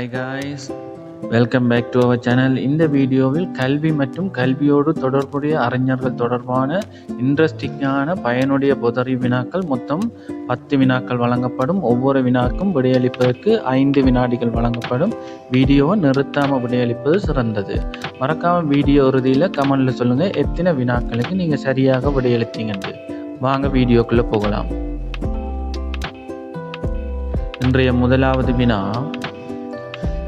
Hi guys welcome back to our channel இந்த வீடியோவில் கல்வி மற்றும் கல்வியோடு தொடர்புடைய அறிஞர்கள் தொடர்பான இன்ட்ரெஸ்டிங்கான பயனுடைய புதறி வினாக்கள் மொத்தம் பத்து வினாக்கள் வழங்கப்படும். ஒவ்வொரு வினாக்கும் விடையளிப்பதற்கு ஐந்து வினாடிகள் வழங்கப்படும். வீடியோவை நிறுத்தாமல் விடையளிப்பது சிறந்தது. மறக்காமல் வீடியோ இறுதியில் கமெண்டில் சொல்லுங்கள் எத்தனை வினாக்களுக்கு நீங்கள் சரியாக விடையளித்தீங்கன்ட்டு வாங்க வீடியோக்குள்ளே போகலாம். இன்றைய முதலாவது வினா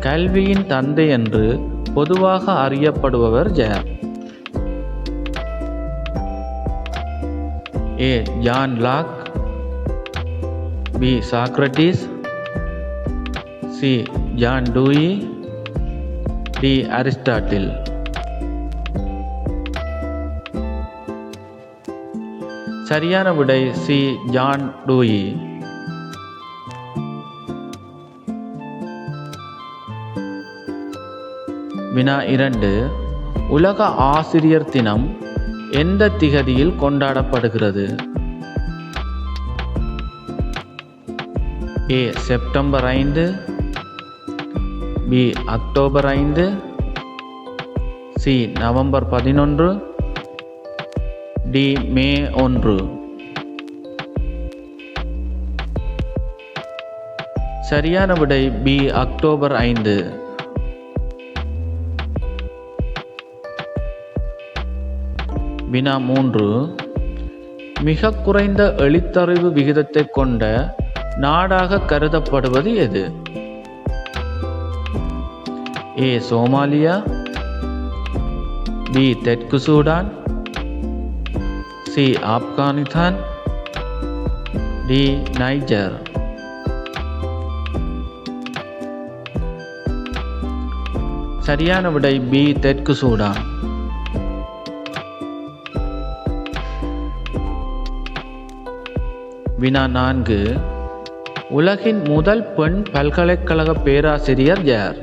கல்வியின் தந்தை என்று பொதுவாக அறியப்படுபவர் ஜெயர் A. John Locke. B. Socrates C. John Dewey. D. Aristotle. சரியான விடை சி. John Dewey. வினா இரண்டு. உலக ஆசிரியர் தினம் எந்த திகதியில் கொண்டாடப்படுகிறது? ஏ. செப்டம்பர் ஐந்து. பி. அக்டோபர் ஐந்து. சி. நவம்பர் பதினொன்று. டி. மே ஒன்று. சரியான விடை பி. அக்டோபர் ஐந்து. வினா மூன்று. மிக குறைந்த எழுத்தறிவு விகிதத்தை கொண்ட நாடாக கருதப்படுவது எது? A Somalia. பி தெற்கு Sudan. C Afghanistan D Niger. சரியான விடை பி தெற்கு சூடான். வினா நான்கு. உலகின் முதல் பெண் பல்கலைக்கழக பேராசிரியர் யார்?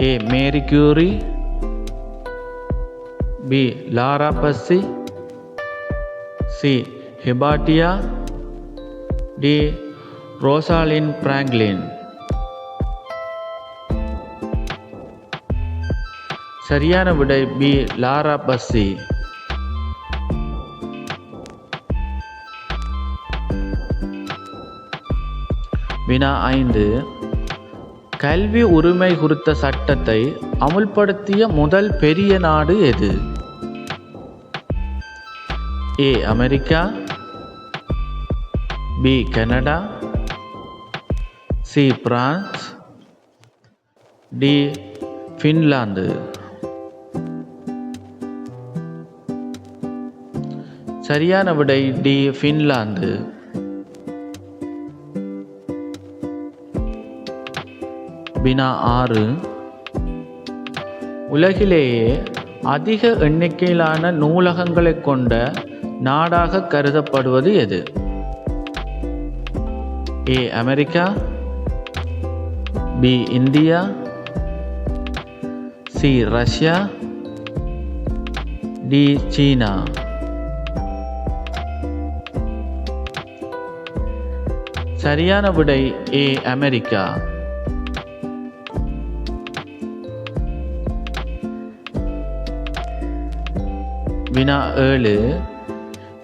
A. Marie Curie. B. Laura Bassi. C. Hypatia. D. Rosalind Franklin. சரியான விடை பி. லாரா பஸ்ஸி. வினா ஐந்து. கல்வி உரிமை குறித்த சட்டத்தை அமுல்படுத்திய முதல் பெரிய நாடு எது? A America. B Canada. C France. D Finland. சரியான விடை டி ஃபின்லாந்து. வினா ஆறு. உலகிலேயே அதிக எண்ணிக்கையிலான நூலகங்களை கொண்ட நாடாக கருதப்படுவது எது? A America. B India. C Russia. D China. சரியான விடை ஏ அமெரிக்கா. வினா ஏழு.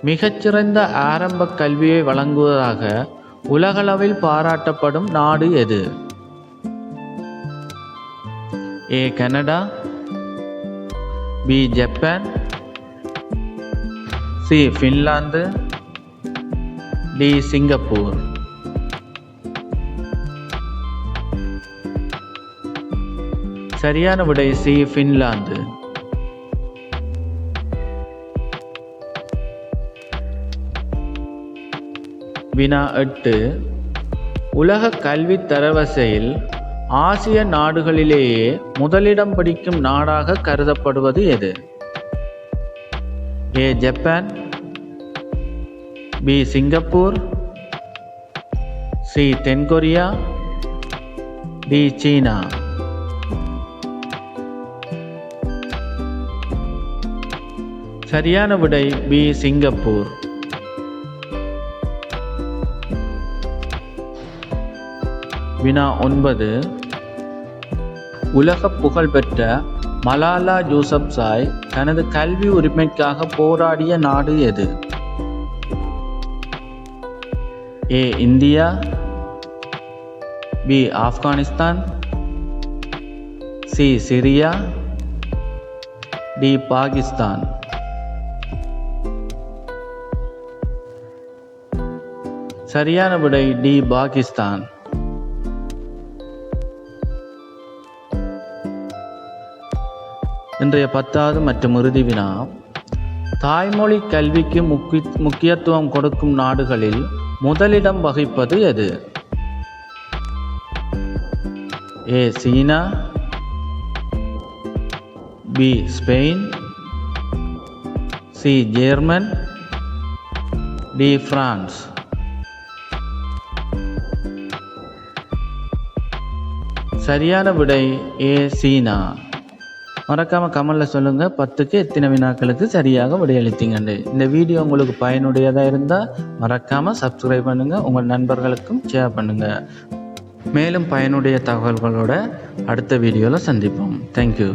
மிகச்சிறந்த ஆரம்ப கல்வியை வழங்குவதாக உலகளவில் பாராட்டப்படும் நாடு எது? A Canada. B Japan. C Finland. D Singapore. சரியான விடை சி ஃபின்லாந்து. வினா எட்டு. உலக கல்வி தரவரிசையில் ஆசிய நாடுகளிலேயே முதலிடம் பிடிக்கும் நாடாக கருதப்படுவது எது? A Japan. B Singapore. C தென்கொரியா. D China. சரியான விடை பி சிங்கப்பூர். வினா ஒன்பது. உலக புகழ்பெற்ற மலாலா யூசப்சாய் தனது கல்வி உரிமைக்காக போராடிய நாடு எது? A India. B Afghanistan. C Syria. D Pakistan. சரியான விடை டி பாகிஸ்தான். இன்றைய பத்தாவது மற்றும் இறுதி வினா. தாய்மொழி கல்விக்கு முக்கி முக்கியத்துவம் கொடுக்கும் நாடுகளில் முதலிடம் வகிப்பது எது? A China. B Spain. C German. D France. சரியான விடை ஏ சீனா. மறக்காமல் கமெண்ட்ல சொல்லுங்கள் பத்துக்கு எத்தனை வினாக்களுக்கு சரியாக விடையளித்தீங்கண்டு இந்த வீடியோ உங்களுக்கு பயனுடையதாக இருந்தால் மறக்காமல் சப்ஸ்கிரைப் பண்ணுங்கள் உங்கள் நண்பர்களுக்கும் ஷேர் பண்ணுங்கள் மேலும் பயனுடைய தகவல்களோட அடுத்த வீடியோவில் சந்திப்போம். தேங்க்யூ